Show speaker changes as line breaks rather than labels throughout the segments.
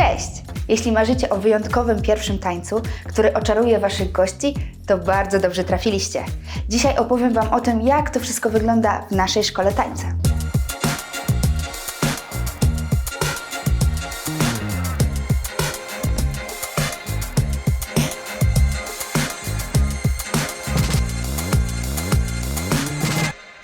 Cześć! Jeśli marzycie o wyjątkowym pierwszym tańcu, który oczaruje Waszych gości, to bardzo dobrze trafiliście. Dzisiaj opowiem Wam o tym, jak to wszystko wygląda w naszej szkole tańca.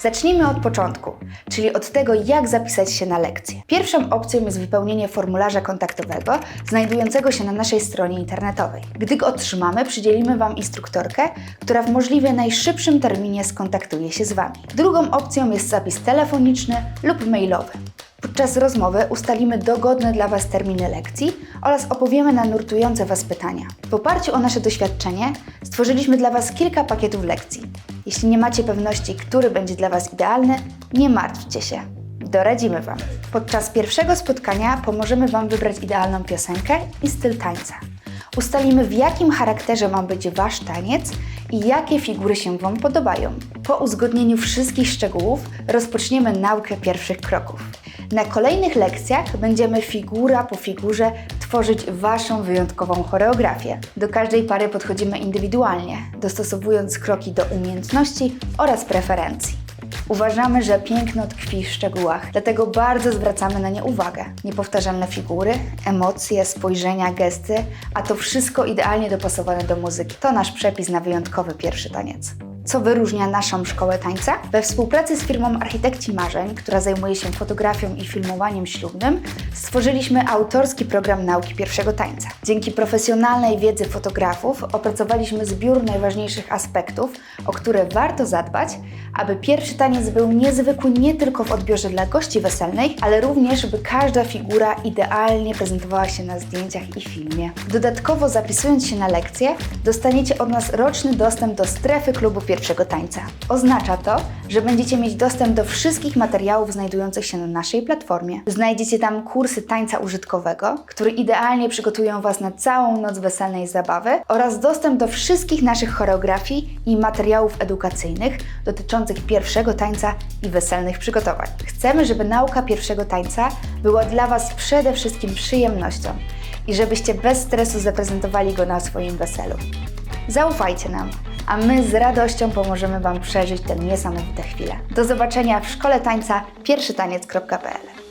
Zacznijmy od początku, czyli od tego, jak zapisać się na lekcję. Pierwszą opcją jest wypełnienie formularza kontaktowego znajdującego się na naszej stronie internetowej. Gdy go otrzymamy, przydzielimy Wam instruktorkę, która w możliwie najszybszym terminie skontaktuje się z Wami. Drugą opcją jest zapis telefoniczny lub mailowy. Podczas rozmowy ustalimy dogodne dla Was terminy lekcji oraz opowiemy na nurtujące Was pytania. W oparciu o nasze doświadczenie stworzyliśmy dla Was kilka pakietów lekcji. Jeśli nie macie pewności, który będzie dla Was idealny, nie martwcie się. Doradzimy Wam. Podczas pierwszego spotkania pomożemy Wam wybrać idealną piosenkę i styl tańca. Ustalimy, w jakim charakterze ma być Wasz taniec i jakie figury się Wam podobają. Po uzgodnieniu wszystkich szczegółów rozpoczniemy naukę pierwszych kroków. Na kolejnych lekcjach będziemy figura po figurze tworzyć Waszą wyjątkową choreografię. Do każdej pary podchodzimy indywidualnie, dostosowując kroki do umiejętności oraz preferencji. Uważamy, że piękno tkwi w szczegółach, dlatego bardzo zwracamy na nie uwagę. Niepowtarzalne figury, emocje, spojrzenia, gesty, a to wszystko idealnie dopasowane do muzyki. To nasz przepis na wyjątkowy pierwszy taniec. Co wyróżnia naszą szkołę tańca? We współpracy z firmą Architekci Marzeń, która zajmuje się fotografią i filmowaniem ślubnym, stworzyliśmy autorski program nauki pierwszego tańca. Dzięki profesjonalnej wiedzy fotografów opracowaliśmy zbiór najważniejszych aspektów, o które warto zadbać, aby pierwszy taniec był niezwykły nie tylko w odbiorze dla gości weselnych, ale również, by każda figura idealnie prezentowała się na zdjęciach i filmie. Dodatkowo zapisując się na lekcje, dostaniecie od nas roczny dostęp do strefy klubu pierwszego tańca. Oznacza to, że będziecie mieć dostęp do wszystkich materiałów znajdujących się na naszej platformie. Znajdziecie tam kursy tańca użytkowego, które idealnie przygotują Was na całą noc weselnej zabawy oraz dostęp do wszystkich naszych choreografii i materiałów edukacyjnych dotyczących pierwszego tańca i weselnych przygotowań. Chcemy, żeby nauka pierwszego tańca była dla Was przede wszystkim przyjemnością i żebyście bez stresu zaprezentowali go na swoim weselu. Zaufajcie nam, a my z radością pomożemy Wam przeżyć te niesamowite chwile. Do zobaczenia w szkole tańca pierwszytaniec.pl